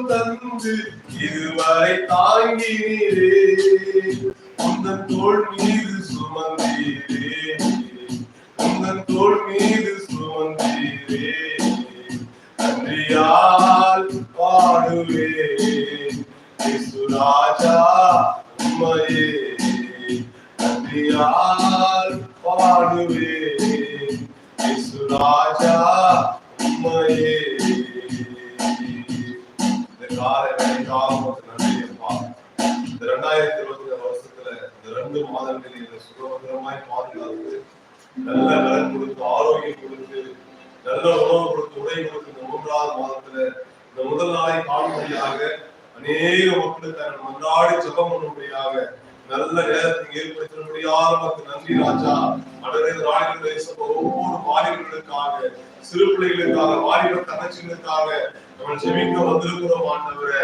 ஜீவன் தந்து இதுவரை தாங்கினீரே. உந்தன் தோல் மீது சுமந்து இரண்டு மாதங்களில் இந்த சுகபத்திரமாய் பாதுகாத்து நல்ல நலன் கொடுத்து ஆரோக்கியம் கொடுத்து நல்ல உணவு கொடுத்து உடை கொடுத்து இந்த மூன்றாவது மாதத்துல இந்த முதல் நாளை காணும்படியாக அநேக மக்களுக்கு அவன் சுகம் பண்ணும்படியாக நல்ல நேரத்தை ஏற்படுத்தினபடியாக நமக்கு நன்றி ராஜா. அடரே நாடுகள் தேசம் ஒவ்வொரு வாரிகளுக்காக சிறு பிள்ளைகளுக்காக வாரிகள் தங்கச்சிகளுக்காக நம்ம ஜெமிக்க வந்திருக்கிறோம் ஆண்டவரே.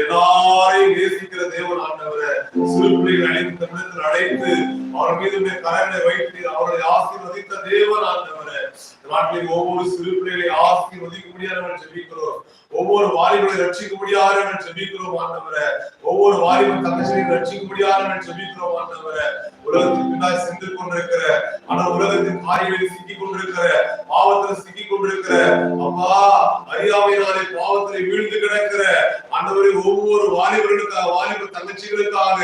எல்லாரையும் நேசிக்கிற தேவன் ஆண்டவரே. சிறு பிள்ளைகள் அழைத்து தமிழத்தில் அழைத்து அவர் மீது உடைய கரங்களை வைத்து அவர்களை ஆசீர்வதித்த தேவன் ஆண்டவரே. நாட்டில் ஒவ்வொரு சிறு பிள்ளைகளை ஒதுக்க முடியாத ஜெபிக்கிறோம். ஒவ்வொரு வாலிபரை ரட்சிக்க முடியாதவன் ஜெபிக்கிறோம் ஆண்டவரே. ஒவ்வொரு வாலிபன் தங்கச்சியை ரட்சிக்க முடியாத ஜெபிக்கிறோம் ஆண்டவரே. உலகத்துக்கு பின்னால் சென்று கொண்டிருக்கிற ஆனால் உலகத்தின் காரியங்களில் சிக்கி கொண்டிருக்கிற பாவத்துல சிக்கிக் கொண்டிருக்கிற அப்பா அறியாமையினாலே பாவத்திலே வீழ்ந்து கிடக்கிற ஆண்டவரை ஒவ்வொரு வாலிபர்களுக்காக வாலிபர் தங்கச்சிகளுக்காக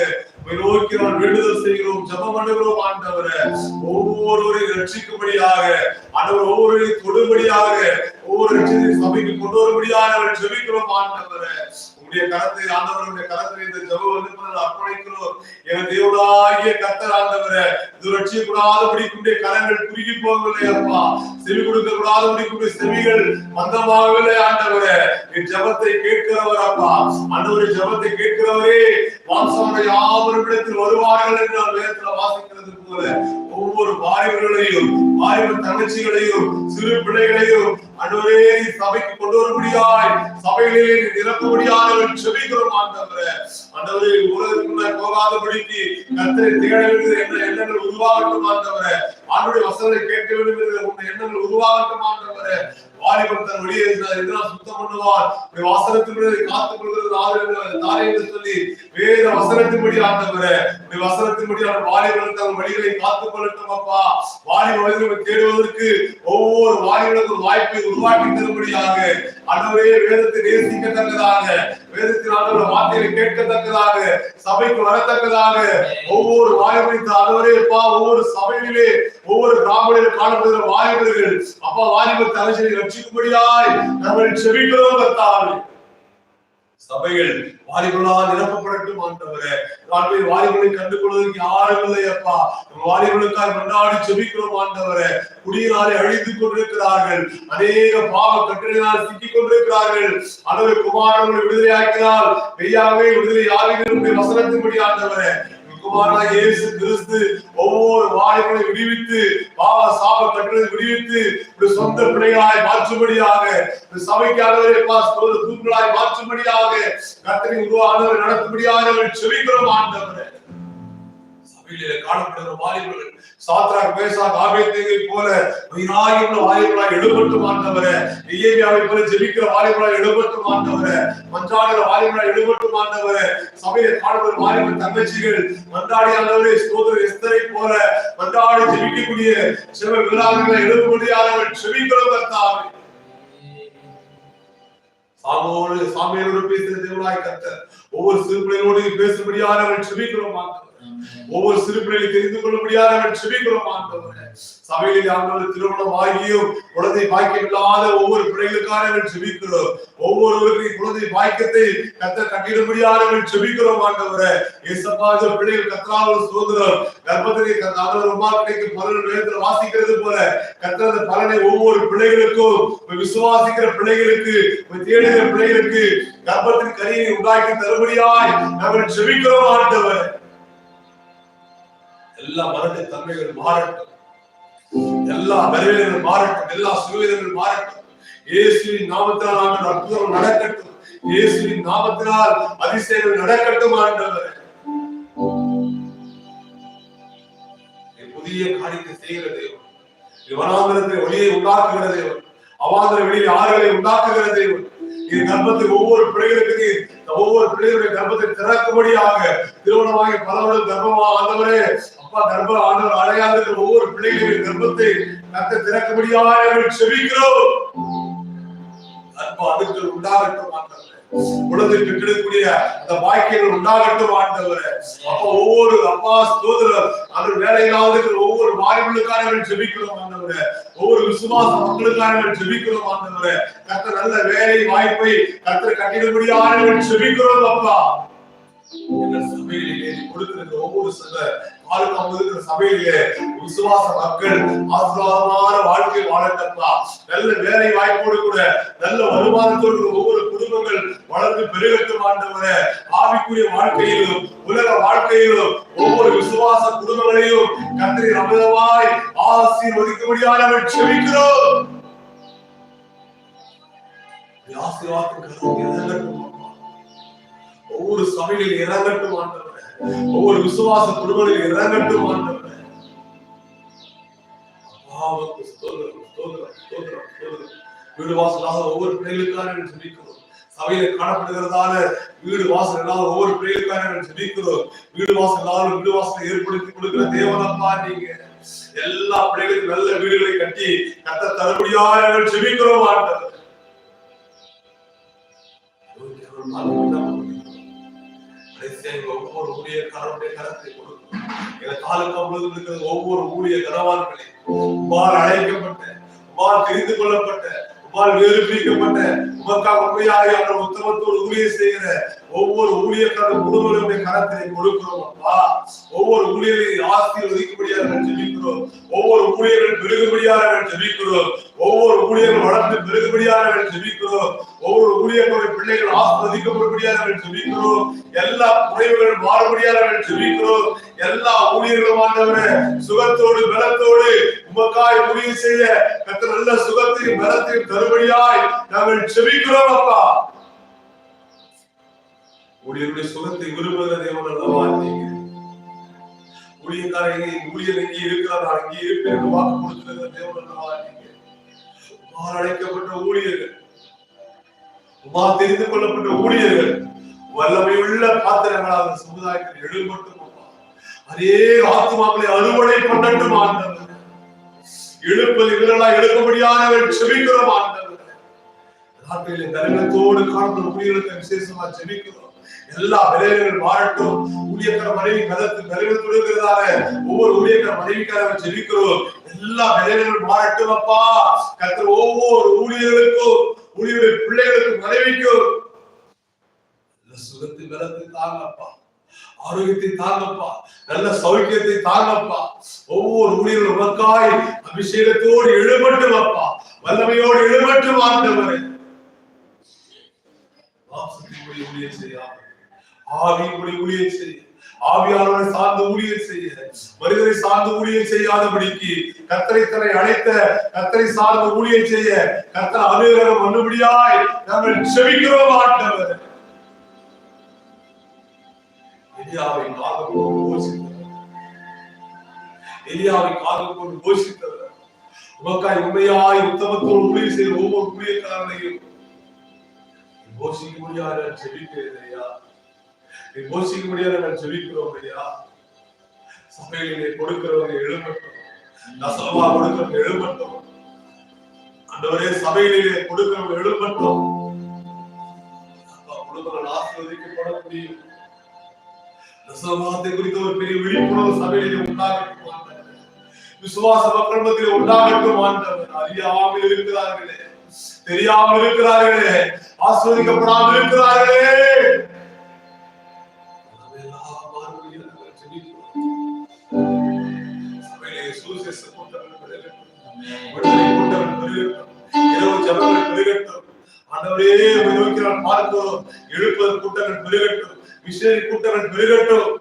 நோக்கி நான் வேண்டுதல் செய்கிறோம் ஜபம் பண்ணுகிறோம் ஆண்டவரே. ஒவ்வொருவரையும் ரட்சிக்கும்படியாக ஆண்டவர் ஒவ்வொருவரையும் தொடுபடியாக ஒவ்வொரு ரட்சத்தை சபைக்கு கொண்டு வரும்படியாக அவர் ஜபிக்கிறோம் ஆண்டவரே. உங்களுடைய கரத்தை ஆண்டவருடைய கரத்தை இந்த ஜெப வந்து அர்ப்பணிக்கிறோம். என தேவனாகிய கத்தர் ஆண்டவரே இது ரட்சிக்க குண்டே கரங்கள் குறுகி போகவில்லை அப்பா. செவி கொடுக்க கூடாதபடி செவிகள் மந்தமாகவில்லை ஆண்டவரே. என் ஜபத்தை கேட்கிறவர் அப்பா. ஆண்டவரை ஜெபத்தை கேட்கிறவரே. வாசமுடைய யாவரும் இடத்தில் வருவார்கள் என்று வேதத்துல வாசிக்கிறது போல. ஒவ்வொரு வாரிவர்களையும் வாலிப தங்கச்சிகளையும் சிறு பிள்ளைகளையும் அன்றுவரே சபைக்கு கொண்டு வரும்படியாய் சபைகளிலே நீ நிரப்பும்படியாக செபிக்கிறோம் ஆண்டவரே. ஆண்டவரே உலகத்துக்குள்ள போகாதபடிக்கு கத்தரை தேட வேண்டிய என்ன எண்ணங்கள் உருவாகட்டும் ஆண்டவரே. ஆண்டுடைய வசனத்தை கேட்க வேண்டும் என்கிற உன்னுடைய எண்ணங்கள் உருவாகட்டும் ஆண்டவரே. வாலிபன் தன் வெளியே இதெல்லாம் சுத்தம் பண்ணுவார் உடைய காத்துக் கொள்கிறது தாரே என்று சொல்லி வேத வசனத்தின்படி ஆண்டவரே. உடைய வசனத்தின்படி அவர் வாலிபர்கள் தன் வழிகளை காத்துக் கொள்ளட்டும் அப்பா. வாலிப வயதில் தேடுவதற்கு ஒவ்வொரு வாலிபனுக்கும் வாய்ப்பை உருவாக்கி தரும்படியாக ஆண்டவரே வேதத்தை நேசிக்கத்தக்கதாக வேதத்தின் ஆண்டவர் வார்த்தைகளை கேட்கத்தக்கதாக சபைக்கு வரத்தக்கதாக ஒவ்வொரு வாய்ப்பை ஆண்டவரே அப்பா ஒவ்வொரு சபையிலே ஒவ்வொரு பிராமணர் காணப்படுகிற வாலிபர்கள். அப்பா வாலிபர் தலைச்சலை ரட்சிக்கும்படியாய் நாங்கள் செவிக்கிறோம் கர்த்தாவே. சபைகள் வாலிபர்களால் நிரப்பப்படட்டும் ஆண்டவரே. நாட்டில் வாலிபர்களை கண்டு கொள்வதற்கு யாரும் இல்லை அப்பா. வாலிபர்களுக்காக கொண்டாடி செபிக்கிறோம் ஆண்டவரே. குடியினாலே அழித்துக் கொண்டிருக்கிறார்கள். அநேக பாவ கட்டளையினால் சிக்கிக் கொண்டிருக்கிறார்கள். ஆண்டவரை குமாரங்களை விடுதலையாக்கினால் மெய்யாகவே விடுதலை ஆகிய வசனத்தின்படி ஆண்டவரே. குமாரனாக இயேசு கிறிஸ்து ஒவ்வொரு வாலிபனை விடுவித்து பாவ சாப கட்டுறது விடுவித்து சொந்த பிள்ளைகளாய் மாற்றும்படியாக ஒரு சபைக்காகவே தூண்களாய் மாற்றும்படியாக கத்தனை உருவானவர் நடத்தும்படியாக செவிக்கிறோம் ஆண்டவரே. சபையிலே காணப்படுகிற வாலிபர்கள் சாத்ராக் பேசாக் ஆபேத்தேகை போல வைராகியுள்ள வாலிபர்களாய் எழுபட்டு ஆண்டவரே நியேமியாவை போல ஜெபிக்கிற வாலிபர்களாய் எழுபட்டு ஆண்டவரே மஞ்சாடுகிற வாலிபர்களாய் எழுபட்டு ஆண்டவரே சபையை காணப்படுகிற வாலிபர் தங்கச்சிகள் மன்றாடி ஆண்டவரே ஸ்தோத்திர எஸ்தரை போல மன்றாடி ஜெபிக்கக்கூடிய சில விழாக்களை எழுபடியானவர்கள் செபிக்கிறோம் கர்த்தாவே. சாமோடு சாமியோடு பேசுகிற தேவனாய் கத்த ஒவ்வொரு சிறுபிள்ளைகளோடு பேசும்படியானவர்கள் செபிக்கிறோம் ஆண்டவரே ஒவ்வொரு சிறு தெரிந்து கொள்ளும்படியாக அவன் செபிக்கிறோம் ஆண்டவரே. சபையில் ஆண்டவர் திருமணம் ஆகியும் குழந்தை பாக்கியம் இல்லாத ஒவ்வொரு பிள்ளைகளுக்காக அவன் செபிக்கிறோம் ஒவ்வொருவருக்கும் குழந்தை பாக்கியத்தை கத்த கட்டிடும்படியாக அவன் செபிக்கிறோம் ஆண்டவரே. இயேசப்பாத பிள்ளைகள் கத்தராக சுதந்திரம். கர்ப்பத்திலே அவர் உமா பலன் நேரத்தில் வாசிக்கிறது போல கத்த அந்த பலனை ஒவ்வொரு பிள்ளைகளுக்கும் விசுவாசிக்கிற பிள்ளைகளுக்கு தேடுகிற பிள்ளைகளுக்கு கர்ப்பத்தின் கரியை உண்டாக்கி தரும்படியாய் நாங்கள் செபிக்கிறோம் ஆண்டவர். எல்லா மரட்டு தன்மைகள் மாறட்டும். எல்லா பலவீனங்கள் மாறட்டும். எல்லா சுகவீனங்கள் மாறட்டும். இயேசுவின் நாமத்தால் நாங்கள் அற்புதம் நடக்கட்டும். இயேசுவின் நாமத்தினால் அதிசயங்கள் நடக்கட்டும் ஆண்டவர். புதிய காரியத்தை செய்கிற தேவன். வனாந்திரத்தை ஒளியை உண்டாக்குகிற தேவன். அவாந்திர வெளியில் ஆறுகளை உண்டாக்குகிற தேவன். இது கர்ப்பத்தில் ஒவ்வொரு பிள்ளைகளுக்கு நீர் ஒவ்வொரு பிள்ளைகளுடைய கர்ப்பத்தை திறக்கும்படியாக திருமணமாகி பலவர்கள் கர்ப்பமாக ஆண்டவரே அப்பா கர்ப்ப ஆண்டவர் அடையாத ஒவ்வொரு பிள்ளைகளின் கர்ப்பத்தை கத்த திறக்கும்படியாக நாங்கள் செபிக்கிறோம். அதுக்கு உண்டாகட்டும் அந்த வாக்கியங்கள் உண்டாகட்டும் ஆண்டவரே. அப்ப ஒவ்வொரு அப்பா ஸ்தோத்திரம் அந்த வேலையிலாவது ஒவ்வொரு மாறிகளுக்காக ஜெபிக்கிறோம் ஆண்டவரே. ஒவ்வொரு விசுவாச மக்களுக்காக ஜெபிக்கிறோம் ஆண்டவரே. கத்த நல்ல வேலை வாய்ப்பை கத்த கட்டிடும்படியாக ஜெபிக்கிறோம் அப்பா. எங்கள் சபையிலே கொடுத்திருக்கிற ஒவ்வொரு சப வாழ்க்கை இருக்கிற சபையிலே விசுவாச மக்கள் ஆசீர்வாதமான வாழ்க்கை வாழட்டப்பா நல்ல வேலை வாய்ப்போடு கூட நல்ல வருமானத்தோடு ஒவ்வொரு குடும்பங்கள் வளர்ந்து பெருகட்டும் ஆண்டவரே. ஆவிக்குரிய வாழ்க்கையிலும் உலக வாழ்க்கையிலும் ஒவ்வொரு விசுவாச குடும்பங்களையும் கத்திரி அமிதமாய் ஆசீர்வதிக்கும்படியாக செவிக்கிறோம் ஆசீர்வாதம் ஒவ்வொரு சபையில் இறங்கட்டும் ஆண்டவரே. ஒவ்வொரு விசுவாச குடும்பங்களில் இறங்கட்டும் ஆண்டவரே. அப்பாவுக்கு ஸ்தோத்திரம் ஸ்தோத்திரம் ஸ்தோத்திரம் ஸ்தோத்திரம். வீடு வாசலாக ஒவ்வொரு பிள்ளைகளுக்காக சொல்லிக்கிறோம் சபையில காணப்படுகிறதால வீடு வாசல் இல்லாத ஒவ்வொரு பிள்ளைகளுக்காக ஜெபிக்கிறோம். வீடு வாசல் இல்லாத வீடு வாசலை ஏற்படுத்தி கொடுக்கிற தேவனப்பா நீங்க. எல்லா பிள்ளைகளுக்கும் நல்ல வீடுகளை கட்டி கத்த தரப்படியா தரப்படியாக ஜெபிக்கிறோம் ஆண்டவர். செய்யுங்க ஒவ்வொரு ஊழியக்காரருடைய கரத்தை கொடுக்கும். எங்க தாலுக்கா முழுவதும் இருக்கிற ஒவ்வொரு ஊழிய கனவான்களை உமால் அழைக்கப்பட்ட உமால் தெரிந்து கொள்ளப்பட்ட உமால் வேறு பிரிக்கப்பட்ட உமக்கா உண்மையாக அந்த உத்தமத்தோடு ஊழியர் செய்கிற ஒவ்வொரு ஊழியக்கார குடும்பங்களுடைய கரத்திலே கொடுக்கிறோம் அப்பா. ஒவ்வொரு ஊழியரை ஆஸ்தி நாங்கள் ஜெபிக்கிறோம். ஒவ்வொரு ஊழியர்கள் பெருகுபடியாக நாங்கள் ஜெபிக்கிறோம். ஒவ்வொரு ஊழியர்கள் வளர்ந்து பெருகுபடியாக நாங்கள் ஜெபிக்கிறோம். ஒவ்வொரு ஊழியர்களுடைய பிள்ளைகள் ஆஸ்வதிக்கப்படும்படியாக நாங்கள் ஜெபிக்கிறோம். எல்லா குறைவுகள் மாறுபடியாக நாங்கள் ஜெபிக்கிறோம். எல்லா ஊழியர்களும் ஆண்டவரே சுகத்தோடு பலத்தோடு உமக்காய் ஊழியம் செய்ய கத்த நல்ல சுகத்தையும் பலத்தையும் தருபடியாய் நாங்கள் ஜெபிக்கிறோம் அப்பா. ஊழியருடைய சுகத்தை விரும்புகிற தேவன் அல்லவா? நீங்க ஊழியக்காரங்க ஊழியர் இங்கே இருக்கிறார் அங்கே இருப்பேன் என்று வாக்கு கொடுத்துருக்கிற தேவன் அல்லவா? நீங்க அழைக்கப்பட்ட ஊழியர்கள் உமா தெரிந்து கொள்ளப்பட்ட ஊழியர்கள் வல்லமை உள்ள பாத்திரங்களாக சமுதாயத்தில் எழுபட்டு அதே ஆத்மாக்களை அறுவடை பண்ணட்டும் ஆண்டவர். எழுப்பது இவர்களா எழுப்பபடியானவர்கள் செபிக்கிறோம் ஆண்டவர். நாட்டிலே தரிகனத்தோடு காணும் ஊழியர்களுக்கு விசேஷமா செபிக்கிறோம் எல்லா விளைவுகள் வாழட்டும் ஊழியக்கார மனைவி கதத்து விலைகள் இருக்கிறதால ஒவ்வொரு ஊழியக்கார மனைவிக்காக ஜெபிக்கிறோம். எல்லா விளைவுகள் மாறட்டும் அப்பா. கத்திர ஒவ்வொரு ஊழியர்களுக்கும் ஊழியர்கள் பிள்ளைகளுக்கும் மனைவிக்கும் சுகத்தை பலத்தை தாங்கப்பா. ஆரோக்கியத்தை தாங்கப்பா. நல்ல சௌக்கியத்தை தாங்கப்பா. ஒவ்வொரு ஊழியர்களும் உமக்காய் அபிஷேகத்தோடு எழுமட்டும் அப்பா. வல்லமையோடு எழுமட்டும் ஆண்டவரே. மாம்சத்தின்படி ஊழியர் செய்யாமல் ஆவியின்படி ஊழியர் செய்ய ஆவியாளரை சார்ந்து ஊழியர் செய்ய மனிதரை சார்ந்து ஊழியர் செய்யாதபடிக்கு கத்தரை தன்னை அழைத்த கத்தரை சார்ந்து ஊழியர் செய்ய கத்தர் அனுகிரகம் பண்ணுபடியாய் நாங்கள் செவிக்கிறோம் ஆண்டவர் எலியாவை காது கொண்டு போஷித்தவர் எலியாவை காது கொண்டு போஷித்தவர் உமக்காய் உண்மையாய் உத்தமத்தோடு ஊழியர் செய்த ஒவ்வொரு ஊழியக்காரனையும் போஷிக்க முடியாத செபிக்கிறேன் ஐயா நீ போஷிக்க முடியாத நான் செபிக்கிறோம் ஐயா சபையிலே கொடுக்கிறவங்க எழுமட்டும் நசமா கொடுக்கிறவங்க எழுமட்டும் அந்தவரே சபையிலே கொடுக்கிறவங்க எழுமட்டும் அப்பா, குடும்பங்கள் ஆசீர்வதிக்கப்பட முடியும். நசமாத்தை குறித்த ஒரு பெரிய விழிப்புணர்வு சபையிலே உண்டாகட்டும் விசுவாச மக்கள் மத்தியில் உண்டாகட்டும் ஆண்டவர். அறியாமல் இருக்கிறார்களே. தெரியாமல் இருக்கிறார்களே ஆஸ்வதிக்கப்படாமல் இருக்கிறார்களே பார்க்கிறோம். கூட்டங்கள் பெருகட்டும். கூட்டங்கள் பெருகட்டும்.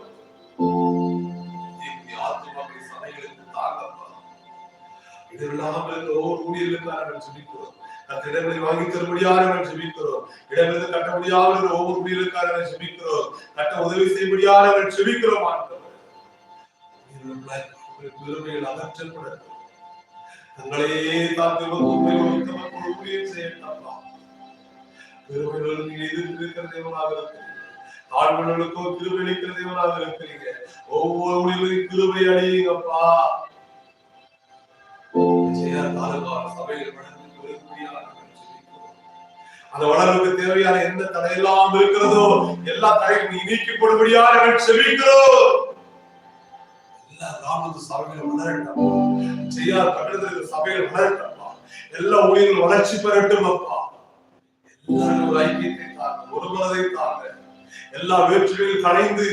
இதெல்லாம் ஒவ்வொரு ஊழியர்களுக்காக சொல்லிக்கிறோம் இடங்களை வாங்கி தரும்படியாக நாங்கள் ஜெபிக்கிறோம். இடமிருந்து கட்ட முடியாத ஒவ்வொரு ஊழியர்களுக்காக நாங்கள் ஜெபிக்கிறோம். கட்ட உதவி செய்யும்படியாக நாங்கள் ஜெபிக்கிறோம் ஆண்டவரே. அகற்றப்பட. தங்களையே தாழ்த்தி உண்மையோடு உத்தமத்தோடு ஊழியம் செய்யட்டாப்பா பெருமைகள் நீங்க எதிர்த்திருக்கிற தேவனாக இருக்கிறீங்க. தாழ்வுகளுக்கோ கிருபை தேவனாக இருக்கிறீங்க. ஒவ்வொரு ஊழியர்களையும் கிருபை அடையுங்கப்பா. சபையில் வளர்ந்து அந்த வளர்வுக்கு தேவையான எந்த தடையெல்லாம் இருக்கிறதோ எல்லா தடையும் நீ நீக்கப்படும்படியாக நாங்கள் எல்லா கிராமத்து வளரட்டும் சபைகள் வளரட்டப்பா எல்லா வளர்ச்சி பெறட்டும் அப்பா. எல்லாரும் ஒரு ஐக்கியத்தை தாங்க ஒரு மனதை தாங்க. எல்லா வேற்றுமையும் கலைந்து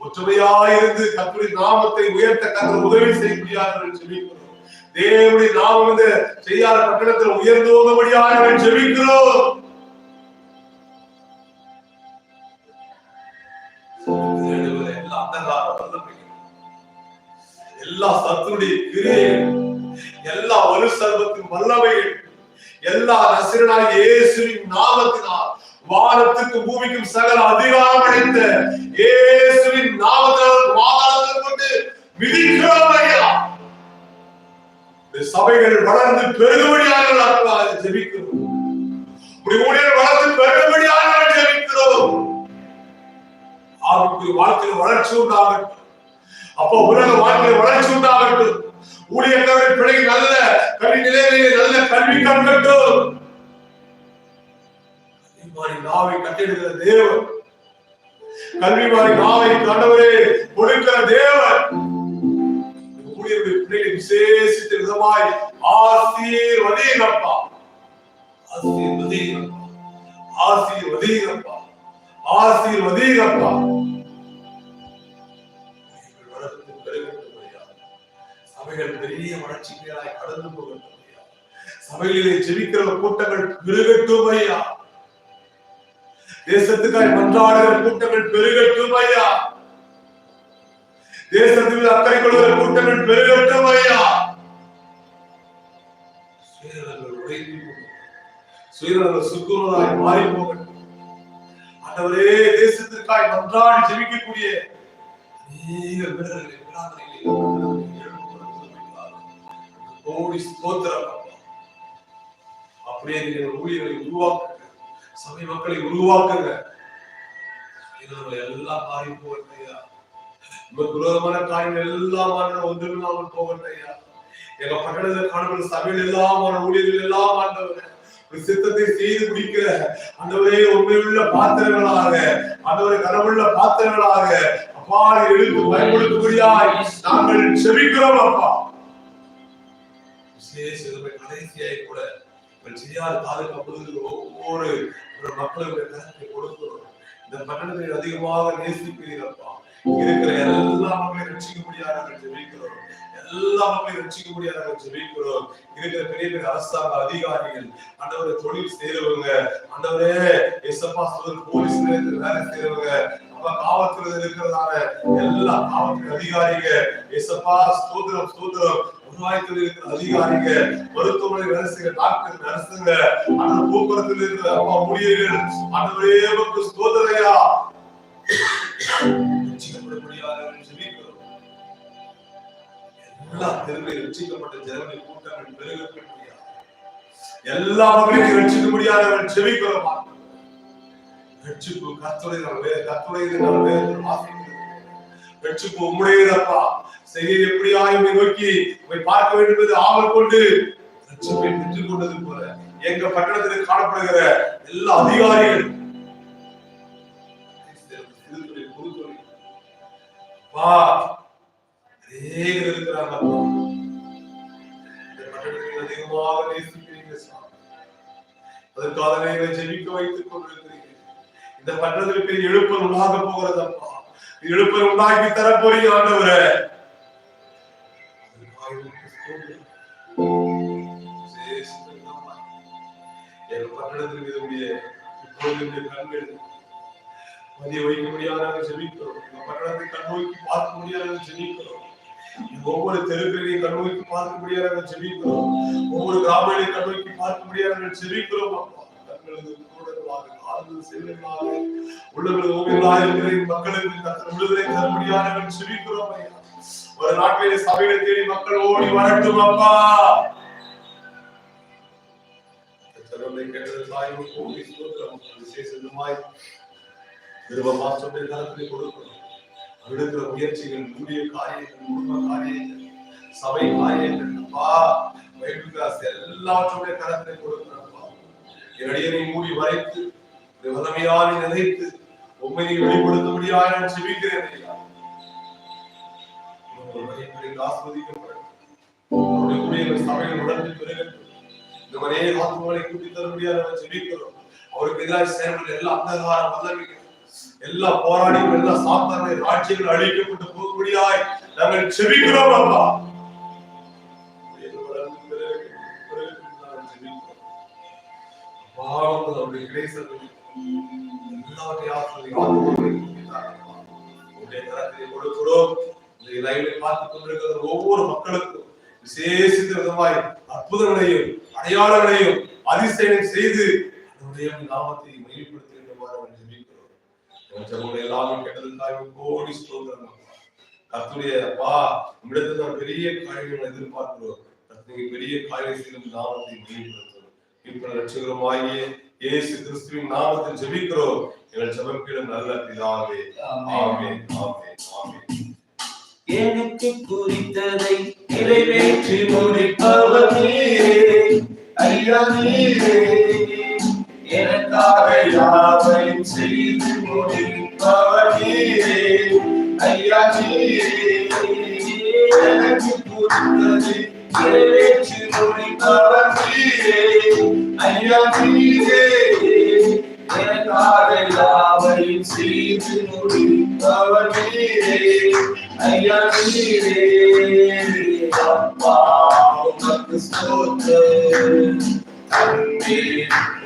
ஒற்றுமையாயிருந்து கத்துடைய நாமத்தை உயர்த்த கத்தர் உதவி செய்யும்படியாக செபிக்கிறோம். தேவனுடைய நாமம் வந்து செய்யாத கட்டடத்தில் உயர்ந்து ஓதும்படியாக செபிக்கிறோம். எல்லா வல்லமையும் எல்லா சத்துடைய கிரியையும் எல்லா வலு சர்வத்தின் வல்லமையும் எல்லா நசிரனாக இயேசுவின் நாமத்தினால் வானத்துக்கு பூமிக்கும் சகல அதிகாரம் அடைந்த இயேசுவின் நாமத்தினால் வானத்தை கொண்டு மிதிக்கிறோம் ஐயா. சபைகள் வளர்ந்து பெருகுபடியாக ஜெபிக்கிறோம். உடைய ஊழியர் வளர்ந்து பெருகுபடியாக ஆவிக்குரிய வாழ்க்கையில் வளர்ச்சி உண்டாகட்டும். அப்போ உலக வாழ்க்கையில் வளர்ச்சி உண்டாகட்டும். ஊழியர்கள் பிள்ளை நல்ல கல்வி நிலையிலே நல்ல கல்வி கற்கட்டும். கல்விமாரி நாவை கட்டிடுகிற தேவன். கல்விமாரி நாவை கண்டவரே கொடுக்கிற தேவன். ஊழியர்களுடைய பிள்ளைகளை விசேஷித்த விதமாய் ஆசீர்வதீகப்பா ஆசீர்வதீகப்பா ஆசீர்வதீகப்பா ஆசீர்வதீகப்பா பெரிய கடந்து போகின்றோம் சபையிலே ஜெபிக்கிற கூட்டங்கள் பெருகட்டும் ஐயா. தேசத்துக்காய் மன்றாடுகிற கூட்டங்கள் பெருகட்டும் ஐயா. தேசத்தில் அக்கறை கொள்கிற கூட்டங்கள் பெருகட்டும் ஐயா. சுயநலங்கள் உடைந்து போகட்டும். சுயநலங்கள் சுக்குநூறாய் மாறி போகட்டும். ஆண்டவரே தேசத்திற்காய் மன்றாடி ஜெபிக்கக்கூடிய அநேக வீரர்களை பிரார்த்தனைகளை கோடி ஸ்தோத்திரம் அப்படியே நீங்கள் ஊழியர்களை உருவாக்குங்க. சமய மக்களை உருவாக்குங்க. சுயநலங்கள் எல்லாம் மாறி போகட்டும் ஐயா உமக்கு விரோதமான காரியங்கள் எல்லாம் ஆண்டவர் ஒன்றில்லாமல் போகட்டும் எங்க பட்டணத்தில் காணப்படும் சபையில் எல்லாம் ஊழியர்கள் எல்லாம் ஆண்டவர் சித்தத்தை செய்து முடிக்கிற அந்தவரே உண்மையுள்ள பாத்திரங்களாக. அந்தவரை கனவுள்ள பாத்திரங்களாக. அப்பா எழுப்பு எழுந்து பயன்படுத்தும்படியாய் நாங்கள் செவிக்கிறோம் அப்பா. விசேஷமே கடைசியாய் கூட உங்கள் செய்யாத காலக்கு ஒவ்வொரு மக்களுடைய கருத்தை கொடுக்கிறோம். இந்த பட்டணத்தை அதிகமாக நேசிக்கிறீர்களப்பா இருக்கிற எல்லா மக்களையும் ரட்சிக்க முடியாத நாங்கள் ஜெபிக்கிறோம் எல்லா மக்களையும் ரட்சிக்க முடியாத நாங்கள் ஜெபிக்கிறோம் இருக்கிற பெரிய பெரிய அரசாங்க அதிகாரிகள் அண்டவரை தொழில் செய்யறவங்க அண்டவரே எஸ்அப்பா சொல்ற போலீஸ் நிலையத்தில் வேலை செய்யறவங்க அப்பா காவல்துறையில் இருக்கிறதால எல்லா காவல்துறை அதிகாரிகள் எஸ்அப்பா ஸ்தோத்திரம் ஸ்தோத்திரம். வருவாய்த்துறை இருக்கிற அதிகாரிங்க மருத்துவமனை வேலை செய்யற டாக்டர் நர்ஸுங்க அந்த போக்குவரத்தில் இருக்கிற அப்பா ஊழியர்கள் ஆண்டவரே உமக்கு ஸ்தோத்திரையா எல்லா தெருவில் ரட்சிக்கப்பட்ட கூட்டங்கள் எல்லா மக்களையும் ரட்சிக்கும்படியாக நாங்கள் ஜெபிக்கிறோம் ரட்சிப்பு கத்துரை கத்துரை வேதத்தில் வாசிக்கிறோம் ரட்சிப்பு உம்முடையதப்பா. செய்ய எப்படியாய் உம்மை நோக்கி உம்மை பார்க்க வேண்டும் என்று ஆவல் கொண்டு லட்சத்தை பெற்றுக் கொண்டது போல எங்க பட்டணத்தில் காணப்படுகிற எல்லா அதிகாரிகள் அதற்காக எங்களை ஜெபிக்க வைத்துக் கொண்டிருக்கிறீர்கள். இந்த பட்டணத்தில் பெரிய எழுப்பல் உண்டாக போகிறதப்பா. அப்பா உண்டாக்கி தர போறீங்க ஆண்டவரே கண்கள் வைக்க முடியாத ஜெபிக்கிறோம் பட்டணத்தை கண்ணோக்கி பார்க்க முடியாத ஜெபிக்கிறோம் ஒவ்வொரு தெருக்களையும் கண்ணோக்கி பார்க்க முடியாத ஜெபிக்கிறோம் ஒவ்வொரு கிராமங்களையும் கண்ணோக்கி பார்க்க முடியாத ஜெபிக்கிறோம் அப்பா. கண்களுக்கு ஒரு தேடி மக்கள் ஓடி வரட்டும் அப்பா. முயற்சிகள் கூடிய காரியங்கள் குடும்ப காரியங்கள் சபை காரியங்கள் அப்பா. எல்லாவற்றுடைய கருத்தை கொடுக்கிறப்பா என்னுடைய மூடி வரைத்து வல்லமையால் நினைத்து உண்மை நீ வெளிப்படுத்தும்படியாக நான் செபிக்கிறேன் உடனே இந்த கூட்டி அவருக்கு எதிராக செயல்படுற எல்லா அந்தகார வல்லமைகள் எல்லா போராளிகள் எல்லா சாத்தான அழிக்கப்பட்டு போகும்படியாய் நாங்கள் செபிக்கிறோம் அப்பா. அப்பா, அவருடைய கிரேசர்கள் எல்லாவற்றையும் ஆசிரியர் கொடுக்கிறோம். இந்த லைவை பார்த்துக் கொண்டிருக்கிற ஒவ்வொரு மக்களுக்கும் விசேஷித்த விதமாய் அற்புதங்களையும் அடையாளங்களையும் அதிசயம் செய்து நாமத்தை மையப்படுத்துகின்றவாறு அவன் ஜெபிக்கிறோம் கேட்டதற்காக கோடி ஸ்தோத்திரம் அப்பா. அப்பா உம்மிடத்தில் நான் பெரிய காரியங்களை எதிர்பார்க்கிறோம். பெரிய காரியம் செய்யும் நாமத்தை மையப்படுத்தும் இப்ப ரட்சகரமாகிய இயேசு கிறிஸ்துவின் நாமத்தில் ஜெபிக்கிறோம். எங்கள் ஜெபம் நல்ல பிதாவே. ஆமென். ஆமென். ஆமென். எனக்கு குறித்ததை நிறைவேற்றி முடிப்பவர் நீரே. ஐயா நீரே. எனக்காக யாவையும் செய்து முடிப்பவர் நீரே. ஐயா நீரே. எனக்கு குறித்ததை யாவையும் செய்து முடிப்பவர் நீரே ஐயா நீரே அப்பா உமக்கு ஸ்தோத்திரம் அன்பே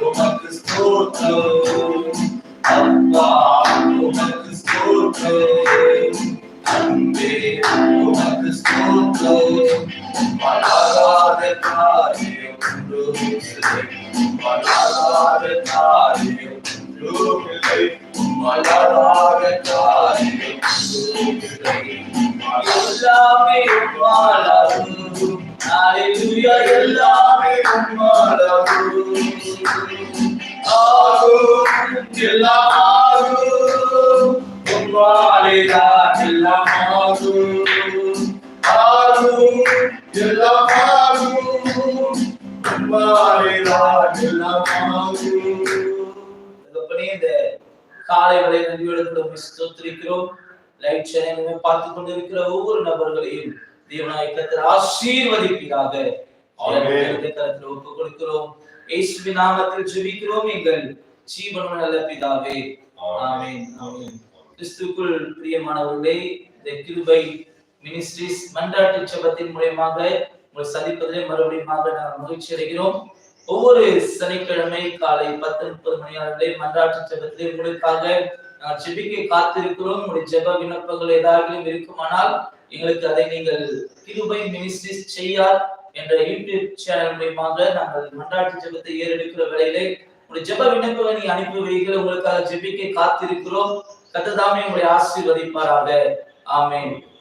உமக்கு ஸ்தோத்திரம் அப்பா உமக்கு ஸ்தோத்திரம் அன்பே Hallelujah. இந்த காலை வரை நன்றியோடு ஸ்தோத்திரிக்கிறோம். லைட் சேனலை பார்த்து கொண்டிருக்கிற ஒவ்வொரு நபர்களையும் தேவனாய் கர்த்தர் ஆசீர்வதிப்பீராக. கருத்தில் ஒப்பு கொடுக்கிறோம். இயேசுவின் நாமத்தில் ஜெபிக்கிறோம் எங்கள் ஜீவனுள்ள நல்ல பிதாவே. ஆமென். ஆமென். கிறிஸ்துக்குள் பிரியமானவர்களே இந்த கிருபை மினிஸ்ட்ரிஸ் மன்றாட்டு செபத்தின் மூலயமாக உங்களை சந்திப்பதிலே மறுபடியும் நாங்கள் மகிழ்ச்சி அடைகிறோம். ஒவ்வொரு சனிக்கிழமை காலை பத்து முப்பது மணி அளவிலே மன்றாட்டு ஜெபத்திலே உங்களுக்காக நாங்கள் ஜெபிக்க காத்திருக்கிறோம். உங்களுடைய ஜெப விண்ணப்பங்கள் ஏதாவது இருக்குமானால் எங்களுக்கு அதை நீங்கள் கிருபை மினிஸ்ட்ரிஸ் செய்யார் என்ற யூடியூப் சேனல் மூலியமாக நாங்கள் மன்றாட்டு ஜெபத்தை ஏறெடுக்கிற வேளையிலே உங்களுடைய ஜெப விண்ணப்பங்களை நீ அனுப்பி வைகள் உங்களுக்காக ஜெபிக்க காத்திருக்கிறோம். கத்ததாமே உங்களை ஆசீர்வதிப்பாராக. ஆமேன்.